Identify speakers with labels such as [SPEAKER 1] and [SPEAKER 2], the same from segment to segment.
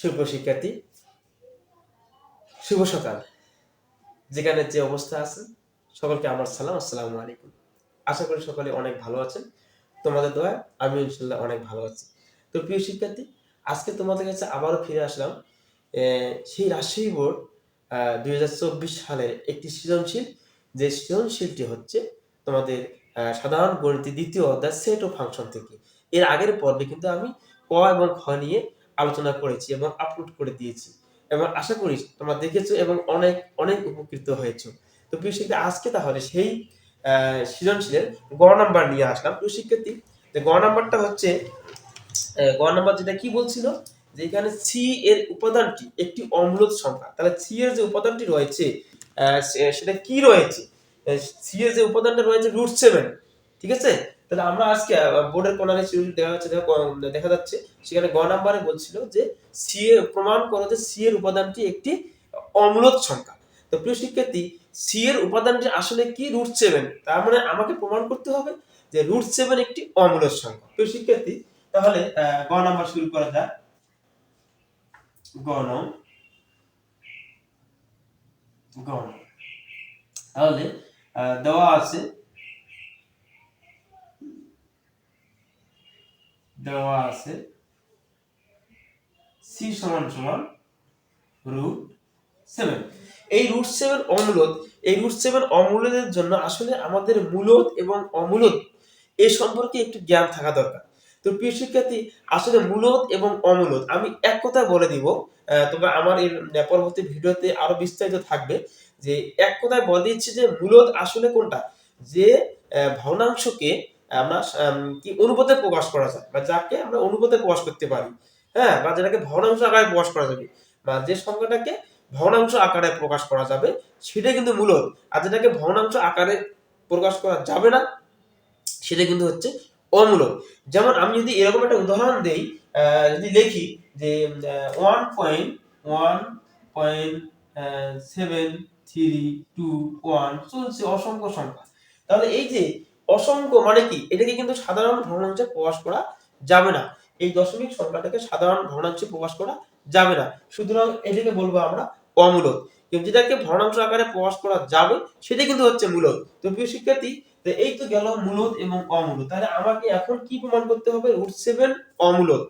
[SPEAKER 1] শুভ শিক্ষার্থী, শুভ সকাল। যেখানে যে অবস্থা আছে, সকলকে আমার সালাম, আসসালামু আলাইকুম। আশা করি সকলে অনেক ভালো আছেন। তোমাদের দোয়া আমি ইনশাল্লাহ অনেক ভালো আছি। তো প্রিয় শিক্ষার্থী, আজকে তোমাদের কাছে আবারও ফিরে আসলাম সেই রাজশাহী বোর্ড দুই হাজার চব্বিশ সালের একটি সৃজনশীল, যে সৃজনশীলটি হচ্ছে তোমাদের সাধারণ গণিতের দ্বিতীয় অধ্যায় সেট ও ফাংশন থেকে। এর আগের পর্বে কিন্তু আমি ক এবং খ নিয়ে আলোচনা করেছি এবং আপলোড করে দিয়েছি। এবং আশা করি তোমরা দেখেছ এবং অনেক অনেক উপকৃত হয়েছো। তো প্রিয় শিক্ষার্থী, আজকে তাহলে সেই সৃজনশীলের গ নাম্বার নিয়ে আসলাম। প্রিয় শিক্ষার্থী, যে গ নাম্বারটা হচ্ছে গ নাম্বার যেটা কি বলছিল? যে এখানে সি এর উপাদানটি একটি অম্লত সংখ্যা। তাহলে সি এর যে উপাদানটি রয়েছে সেটা কি রয়েছে? সি এর যে উপাদানটা রয়েছে রুট সেভেন ঠিক আছে? তাহলে আমরা আজকে বোর্ডের কোনারে শিডিউল দেখা যাচ্ছে দেখো, যাচ্ছে সেখানে গ নাম্বারে বলছিল যে সি এর প্রমাণ করো যে সি এর উপাদানটি একটি অম্লত সংখ্যা। তো প্রিয় শিক্ষার্থী সি এর উপাদানটি আসলে কি রুট সেভেন তার মানে আমাকে প্রমাণ করতে হবে যে রুট সেভেন একটি অম্লত সংখ্যা। প্রিয় শিক্ষার্থী তাহলে গ নাম্বার শুরু করা যাক। গ নং গ নং। তাহলে দেওয়া আছে দেওয়া আছে। সি সমান সমান রুট সেভেন এই রুট সেভেন অমূলত এই রুট সেভেন অমূলদের জন্য আসলে আমাদের মূলত এবং অমূলত এ সম্পর্কে একটু জ্ঞান থাকা দরকার। তো প্রিয় শিক্ষার্থী, আসলে মূলত এবং অমূলত আমি এক কথা বলে দিব তবে আমার এর পরবর্তী ভিডিওতে আরও বিস্তারিত থাকবে যে এক কথায় বলে দিচ্ছি যে মূলত আসলে কোনটা? যে ভগ্নাংশকে আমরা কি অনুপাতে প্রকাশ করা যায় বা যাকে আমরা অনুপাতে প্রকাশ করতে পারি হ্যাঁ বা যেটাকে ভগ্নাংশ আকারে প্রকাশ করা যাবে, বা যে সংখ্যাটাকে ভগ্নাংশ আকারে প্রকাশ করা যাবে, সেটা কিন্তু মূলত, আর যেটাকে ভগ্নাংশ আকারে প্রকাশ করা যাবে না, সেটা কিন্তু হচ্ছে অমূলক। যেমন আমি যদি এরকম একটা উদাহরণ দেই যদি লিখি যে one point one point seven three two one চলছে অসংখ্য সংখ্যা। তাহলে এই যে অসংখ্য মানে কি? এটাকে কিন্তু সাধারণ ভগ্নাংশে প্রকাশ করা যাবে না। এই দশমিক সংখ্যাটাকে সাধারণ ভগ্নাংশে প্রকাশ করা যাবে না। সুতরাং এটাকে বলব আমরা অমূলক। যেটাকে ভগ্নাংশ আকারে প্রকাশ করা যাবে সেটা কিন্তু হচ্ছে মূলত তো প্রিয় শিক্ষার্থী, তো এই তো গেল মূলত এবং অমূলত তাহলে আমাকে এখন কি প্রমাণ করতে হবে? রুট সেভেন অমূলত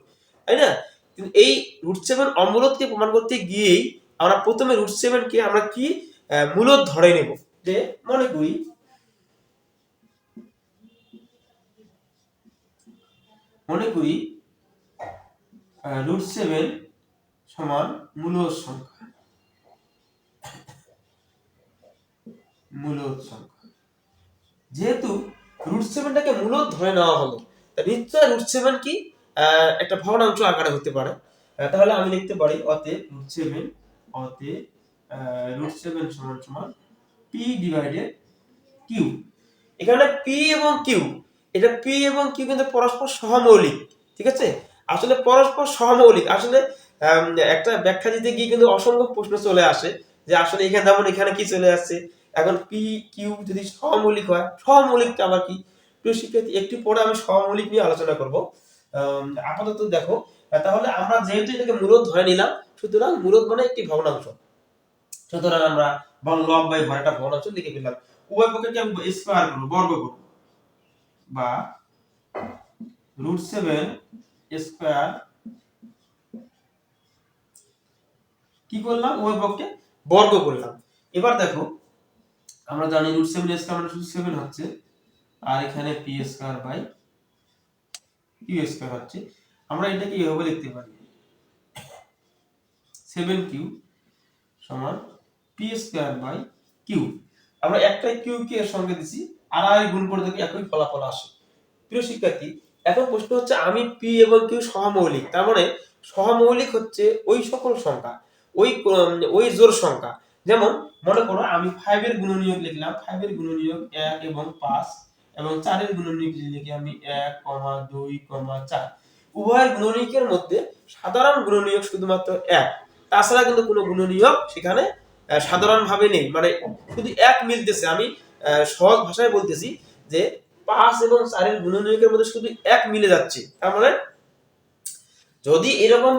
[SPEAKER 1] তাই না? কিন্তু এই রুট সেভেন অমূলতকে প্রমাণ করতে গিয়েই আমরা প্রথমে রুট সেভেনকে আমরা কি মূলত ধরে নেব। যে মনে করি মনে করি রুট সেভেন সমান মূলত সংখ্যা। মূলত সংখ্যা। যেহেতু রুট সেভেনটাকে মূলত ধরে নেওয়া হলো নিশ্চয় রুট সেভেন কি একটা ভগ্নাংশ আকারে হতে পারে। তাহলে আমি লিখতে পারি, অতএব রুট সেভেন অতএব রুট সেভেন সমান সমান পি ডিভাইডেড কিউ এখানে পি এবং কিউ এটা পি এবং কিউ কিন্তু পরস্পর সহমৌলিক, ঠিক আছে? আসলে পরস্পর সহমৌলিক। আসলে একটা ব্যাখ্যা দিতে গিয়ে কিন্তু অসংখ্য প্রশ্ন চলে আসে যে আসলে এখানে যেমন এখানে কি চলে আসছে। এখন পি, কিউ যদি সহমৌলিক হয়, সহমৌলিকটা আবার কি? প্রিয় শিক্ষার্থী, একটু পরে আমি সহমৌলিক নিয়ে আলোচনা করব। আপাতত দেখো, তাহলে আমরা যেহেতু এটাকে মূলত ধরে নিলাম, সুতরাং মূলত মানে একটি ভগ্নাংশ। সুতরাং আমরা বল লব বাই হর একটা ভগ্নাংশ লিখে ফেললাম। উভয় পক্ষকে আমি স্কয়ার করব, বর্গ করব। বা রুট সেভেন স্কোয়ার কি করলাম? উভয় পক্ষে বর্গ করলাম। এবার দেখো, আমরা জানি রুট সেভেন স্কয়ার মানে শুধু সেভেন হচ্ছে, আর এখানে p square by q square হচ্ছে। আমরা এটাকে এভাবে লিখতে পারি। সেভেন কিউ সমান পি স্কোয়ার বাই কিউ আমরা একটাই কিউ কে এর সঙ্গে দিছি আর আই গুণ দেখি একই ফলাফল আসে। প্রিয় শিক্ষার্থী, এখন প্রশ্ন হচ্ছে, আমি পি এবং কিউ সহমৌলিক তার মানে সহমৌলিক হচ্ছে ওই সকল সংখ্যা, ওই ওই জোর সংখ্যা। যেমন মনে করো, আমি ফাইভ এর গুণনীয়ক লিখলাম ফাইভ এর গুণনীয়ক এক এবং পাঁচ এবং চারের গুণনীয়ক লিখি আমি এক, কমা দুই, কমা চার। উভয়ের গুণনীয়কের মধ্যে সাধারণ গুণনীয়ক শুধুমাত্র এক। তাছাড়া কিন্তু কোনো গুণনীয়ক সেখানে সাধারণভাবে নেই। মানে শুধু এক মিলতেছে। আমি সহজ ভাষায় বলতেছি যে পাঁচ এবং চারের গুণনীয়কের মধ্যে শুধু এক মিলে যাচ্ছে। তার মানে যদি এরকম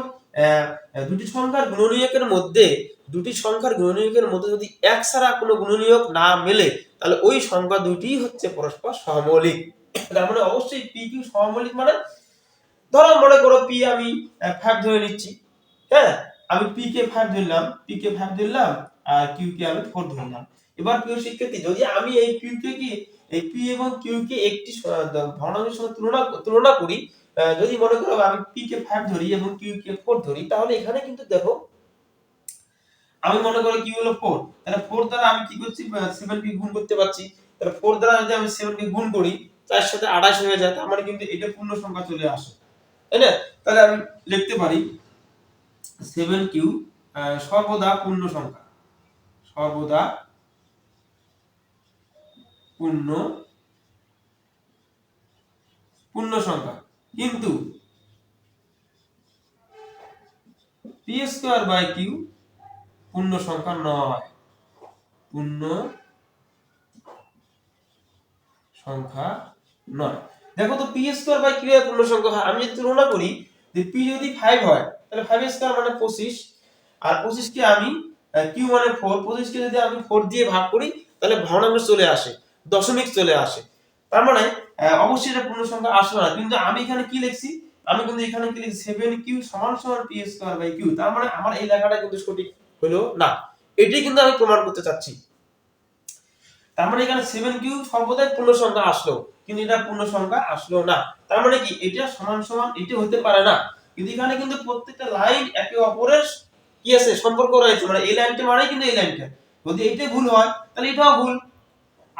[SPEAKER 1] দুটি সংখ্যার গুণনীয়কের মধ্যে, দুটি সংখ্যার গুণনীয়কের মধ্যে যদি এক ছাড়া কোনো গুণনীয়ক না মেলে, তাহলে ওই সংখ্যা দুটি হচ্ছে পরস্পর সহমৌলিক তার মানে অবশ্যই পি কিউ সহমৌলিক মানে ধরো মনে করো পি আমি ফাইভ ধরে নিচ্ছি হ্যাঁ? আমি পি কে ফাইভ ধরলাম, পি কে ফাইভ ধরলাম, আর কিউ কে আমি ফোর ধরলাম। এবার প্রিয় শিক্ষার্থী, যদি আমি এই কিউ কে কি, এই পি এবং কিউ কে একটি ভগ্নাংশের সঙ্গে তুলনা তুলনা করি যদি মনে করো আমি পি কে ফাইভ ধরি এবং কিউ কে ফোর ধরি, তাহলে এখানে কিন্তু দেখো, আমি মনে করি কি হলো ফোর তাহলে ফোর দ্বারা আমি কি করছি? সেভেন কে গুণ করতে পারছি। তাহলে ফোর দ্বারা যদি আমি সেভেন কে গুণ করি, তার সাথে আঠাশ হয়ে যায়, তার মানে কিন্তু এটা পূর্ণ সংখ্যা চলে আসে। তাই না? তাহলে আমি লিখতে পারি সেভেন কিউ সর্বদা পূর্ণ সংখ্যা। সর্বদা পূর্ণ পূর্ণ সংখ্যা। কিন্তু পি স্কোয়ার বাই কিউ পূর্ণ সংখ্যা নয়। পূর্ণ সংখ্যা নয়। দেখো তো পি স্কোয়ার বাই কিউ পূর্ণ সংখ্যা হয়। আমি যদি তুলনা করি যে পি যদি ফাইভ হয়, তাহলে ফাইভ স্কোয়ার মানে পঁচিশ। আর পঁচিশকে আমি কিউ মানে ফোর পঁচিশকে যদি আমি ফোর দিয়ে ভাগ করি, তাহলে ভগ্নাংশ চলে আসে। দশমিক চলে আসে। তার মানে অবশ্যই এটা পূর্ণ সংখ্যা আসবে না। কিন্তু আমি এখানে কি লিখছি? আমি কিন্তু এখানে কি লিখছি? সেভেন কিউ সমান সমান পি স্কোয়ার বাই কিউ তার মানে আমার এই লেখাটা কিন্তু সঠিক হলো না। এটাই কিন্তু আমি প্রমাণ করতে চাচ্ছি। তার মানে এখানে সেভেন কিউ সর্বদাই পূর্ণ সংখ্যা আসলো। কিন্তু এটা পূর্ণ সংখ্যা আসলো না। তার মানে কি? এটা সমান সমান, এটা হতে পারে না। কিন্তু এখানে কিন্তু প্রত্যেকটা লাইন একে অপরের কি আছে? সম্পর্ক রয়েছে। মানে এই লাইনটা মানে কিন্তু এই লাইনটা যদি এইটা ভুল হয়, তাহলে এটাও ভুল।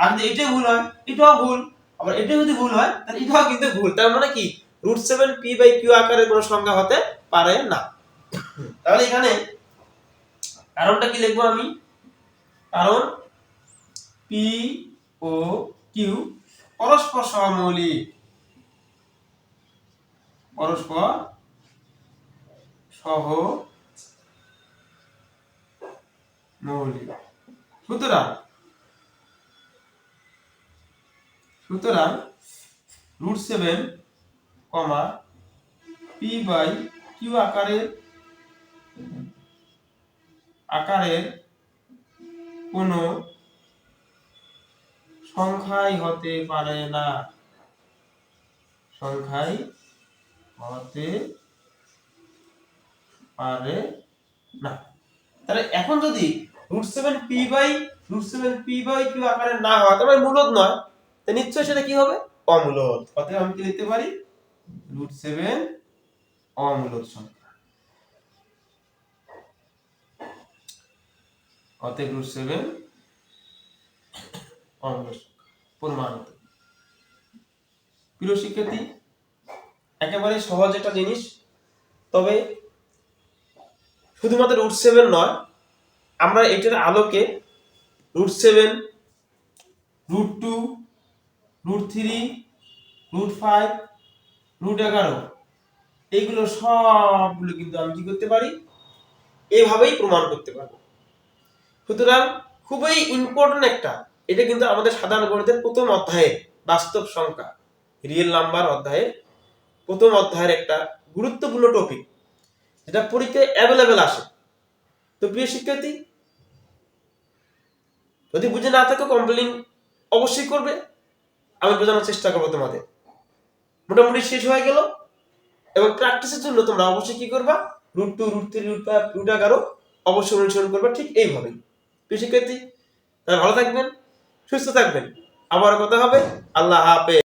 [SPEAKER 1] আর যদি এটাই ভুল হয়, এটাও ভুল। আবার এটা যদি ভুল হয়, তাহলে এটাও কিন্তু ভুল। তার মানে কি? Root seven p by q আকারের কোনো সংখ্যা হতে পারে না। তাহলে এখানে কারণটা কি লিখব আমি? কারণ পি ও কিউ পরস্পর সহমৌলিক পরস্পর সহ মৌলিক সুতরাং সুতরাং root seven comma P by Q আকারের আকারের কোনো সংখ্যাই হতে পারে না। সংখ্যাই হতে পারে না। তাহলে এখন যদি root seven p by, root seven p by q আকারে না হয় তবে মূলত নয়। নিশ্চয়ই সেটা কি হবে? অমূলত অতএব আমি কি লিখতে পারি? রুট সেভেন অমূলত সংখ্যা। অতএব রুট সেভেন অমূলত প্রিয় শিক্ষার্থী, একেবারে সহজ একটা জিনিস। তবে শুধুমাত্র রুট সেভেন নয়, আমরা এটার আলোকে root seven root two root three root five root এগারো। এইগুলো সবগুলো কিন্তু আমি কি করতে পারি? এভাবেই প্রমাণ করতে পারব। সুতরাং খুবই ইম্পর্টেন্ট একটা, এটা কিন্তু আমাদের সাধারণ গণিতের প্রথম অধ্যায়ে বাস্তব সংখ্যা রিয়েল নাম্বার অধ্যায়ে প্রথম অধ্যায়ের একটা গুরুত্বপূর্ণ টপিক যেটা পরীক্ষায় অ্যাভেলেবেল আসে। তো প্রিয় শিক্ষার্থী, যদি বুঝে না থাকো কমপ্লেন অবশ্যই করবে। আমি বোঝানোর চেষ্টা করব তোমাদের। মোটামুটি শেষ হয়ে গেল। এবং প্র্যাকটিসের জন্য তোমরা অবশ্যই কি করবা? Root two root three root five root এগারো অবশ্যই অনুসরণ করবা ঠিক এইভাবেই। প্রিয় শিক্ষার্থী, তাহলে ভালো থাকবেন, সুস্থ থাকবেন। আবার কথা হবে। আল্লাহ হাফেজ।